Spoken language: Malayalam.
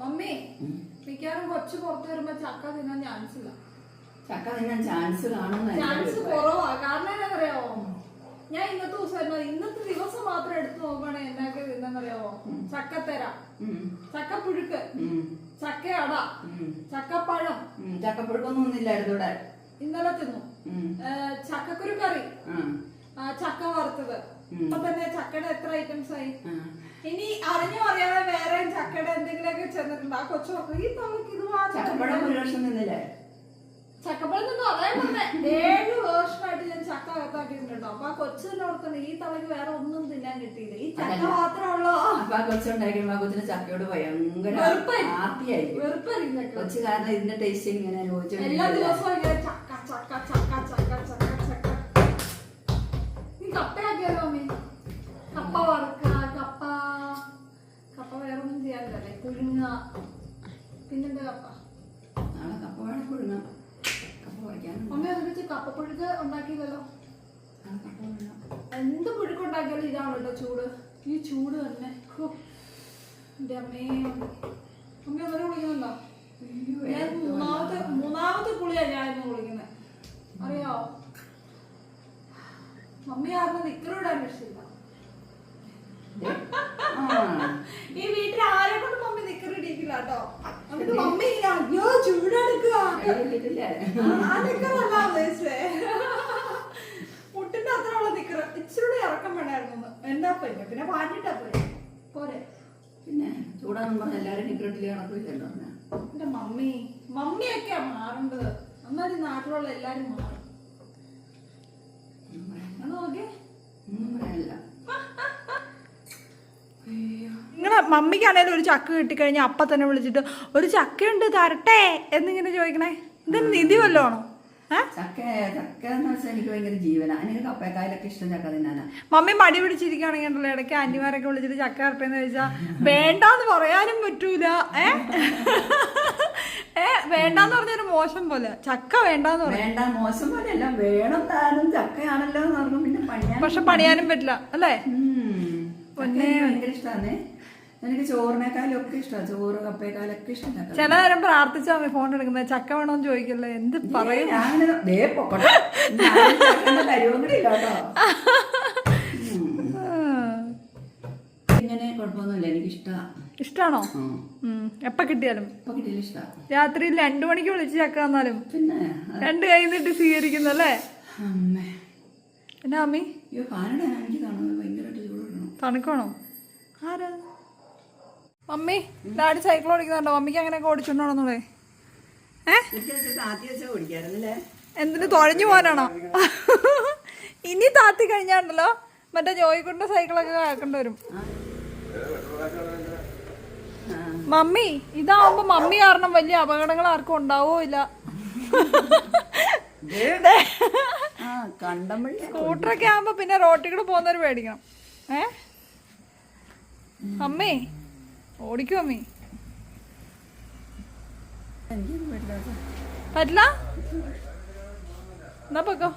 മമ്മി മിക്കവാറും കൊച്ചു പുറത്ത് വരുമ്പോ ചക്ക തിന്നാൻ ചാൻസ് ഇല്ല. ചക്ക തിന്നാൻ ചാൻസ് ചാൻസ് കുറവാ. കാരണം ഞാൻ ഇന്നത്തെ ദിവസം ഇന്നത്തെ ദിവസം മാത്രം എടുത്തു നോക്കുകയാണെങ്കിൽ എന്നൊക്കെ തിന്നെന്നറിയാവോ? ചക്കത്തര. ചക്കപ്പുഴുക്ക്. ചക്കയട. ചക്കപ്പഴം. ചക്കപ്പുഴുക്കൊന്നും ഇവിടെ. ഇന്നലെ തിന്നു. ചക്കക്കുരു കറി. ചക്ക വറുത്തത്. ഇപ്പൊ തന്നെ ചക്കയുടെ എത്ര ഐറ്റംസ് ആയി. ഇനി അറിഞ്ഞു അറിയാതെ വേറെ ചക്കയുടെ എന്തെങ്കിലുമൊക്കെ ചെന്നിട്ടുണ്ട്. ആ കൊച്ചു ഈ തവണക്ക് ഇത് ചക്കപ്പഴം ഒരു വർഷം നിന്നില്ലേ? ചക്കപ്പഴം നിന്നു അതേ പറഞ്ഞെ. ഏഴ് വർഷമായിട്ട് ഞാൻ ചക്ക അകത്താക്കിയിട്ടുണ്ടോ. അപ്പൊ ആ കൊച്ചു തന്നെ ഓർക്കുന്നു ഈ തലക്ക് വേറെ ഒന്നും തിന്നാൻ കിട്ടിയില്ല. ഈ ചക്ക മാത്രമുള്ള അപ്പൊ ആ കൊച്ചുണ്ടായിരിക്കുമ്പോ ആ കൊച്ചിന് ചക്കയോട് ഭയങ്കര വെറുപ്പായി. ചക്ക കൊച്ചു കാരണം ഇതിന്റെ ടേസ്റ്റ് ഇങ്ങനെ എല്ലാ ദിവസവും ഇങ്ങനെ ചക്ക ചക്ക ചക്ക ചെയ്യാനില്ലല്ലേ പുഴുങ്ങ പിന്നെന്താ കപ്പ? നാളെ കപ്പ വേണം പുഴുങ്ങാം കപ്പ വയ്ക്കാനും അമ്മ ഒരുമിച്ച് കപ്പ പുഴുക്ക് ഉണ്ടാക്കിയതല്ലോ. എന്ത് പുഴുക്ക് ഉണ്ടാക്കിയാലും ഇതാണ് കേട്ടോ ചൂട്. ഈ ചൂട് തന്നെ. ഹോ. അമ്മേ. അമ്മ ഒന്നര കുളിക്കുന്നുണ്ടോ? ഞാൻ മൂന്നാമത്തെ മൂന്നാമത്തെ കുളിയാണ് ഞാൻ ഇന്ന് കുളിക്കുന്നത്. അറിയോ? മമ്മി ആരുടെ നിക്കറിടാൻ രക്ഷയില്ല ദേ. ആ. ഈ വീട്ടിൽ ആരെ കൊണ്ട് മമ്മി നിക്കറിടിക്കില്ല കേട്ടോ. എന്നിട്ട് മമ്മി അയ്യോ ചൂടെടുക്കുക ഉദ്ദേശിച്ചേ. മുട്ടിന്റെ അത്രയുള്ള നിക്കറ്. ഇച്ചിരി ഇറക്കം വേണമായിരുന്നു എന്താ പോയി പിന്നെ പാറ്റിട്ടാ പോയി? പോരെ. പിന്നെ ചൂടാന്ന് പറഞ്ഞ എല്ലാരും ടിക്കറ്റിൽ കണക്കില്ലല്ലോ എന്റെ മമ്മി. മമ്മിയൊക്കെയാ മാറേണ്ടത് എന്നാലും നാട്ടിലുള്ള എല്ലാരും മാറും. നോക്കേ ഒന്നും പറയാനില്ല മമ്മിക്കാണേലും ഒരു ചക്ക കിട്ടിക്കഴിഞ്ഞാൽ അപ്പം തന്നെ വിളിച്ചിട്ട് ഒരു ചക്കയുണ്ട് തരട്ടെ? എന്നിങ്ങനെ ചോദിക്കണേ. ഇത് നിധി വല്ലോണോ? ചക്ക ചക്ക എന്ന് വെച്ചാൽ എനിക്ക് ഭയങ്കര ജീവനാണ് എനിക്ക് കപ്പക്കായലൊക്കെ ഇഷ്ടം ചക്ക തിന്നാനാ. മമ്മി മടി പിടിച്ചിരിക്കുകയാണെങ്കിൽ ഉണ്ടല്ലോ ഇടയ്ക്ക് ആന്റിമാരൊക്കെ വിളിച്ചിട്ട് ചക്ക തരട്ടെന്ന് ചോദിച്ചാൽ വേണ്ടാന്ന് പറയാനും പറ്റൂല. ഏ? ഏ വേണ്ടാന്ന് പറഞ്ഞൊരു മോശം പോലെ. ചക്ക വേണ്ടാന്ന് വേണ്ട മോശം വേണം താനും ചക്കയാണല്ലോ എന്ന് പറഞ്ഞു പിന്നെ പണിയാൻ പക്ഷെ പണിയാനും പറ്റില്ല അല്ലേ? ഭയങ്കര ഇഷ്ടമാണ് എനിക്ക് ചോറിനേക്കാളും ഒക്കെ ഇഷ്ടമാണ് ചോറ് കപ്പേക്കാളൊക്കെ ഇഷ്ടം? ചക്ക ചില നേരം പ്രാർത്ഥിച്ചാ ഫോൺ എടുക്കുന്നത് ചക്ക വേണോന്ന് ചോദിക്കല്ലേ? എന്ത് പറയും. ഇങ്ങനെ കുഴപ്പമൊന്നുമില്ല. എനിക്ക് ഇഷ്ടമാണ് ഇഷ്ടാണോ. എപ്പ കിട്ടിയാലും. ഇഷ്ടമാണ് രാത്രി രണ്ടു മണിക്ക് വിളിച്ച് ചക്ക വന്നാലും പിന്നെ രണ്ട് കൈ നീട്ടി സ്വീകരിക്കുന്നു അല്ലേ? എന്നാ അമ്മി? അയ്യോ കാനഡ എനിക്ക് കാണുന്നത് ഭയങ്കരമായിട്ട് തണുക്കണോ? ആരാ? മമ്മി ഡാഡി സൈക്കിൾ ഓടിക്കുന്നുണ്ടോ? മമ്മിക്ക് അങ്ങനെയൊക്കെ ഓടിക്കാറുണ്ടല്ലേ എന്തിനു തുഴഞ്ഞു പോകാനാണോ? ഇനി താത്തി കഴിഞ്ഞാണ്ടല്ലോ? മറ്റേ ജോയിക്കുണ്ട സൈക്കിളൊക്കെ ആക്കേണ്ടി വരും. മമ്മി ഇതാവുമ്പോ മമ്മി കാരണം വലിയ അപകടങ്ങൾ ആർക്കും ഉണ്ടാവോ ഇല്ല. സ്കൂട്ടറൊക്കെ ആവുമ്പോ പിന്നെ റോട്ടിൽ കൂടെ പോകുന്നവര് പേടിക്കണം. ഏ? അമ്മേ ഓടിക്കും അമ്മി. പറ്റില്ല എന്നാ പൊക്കോ.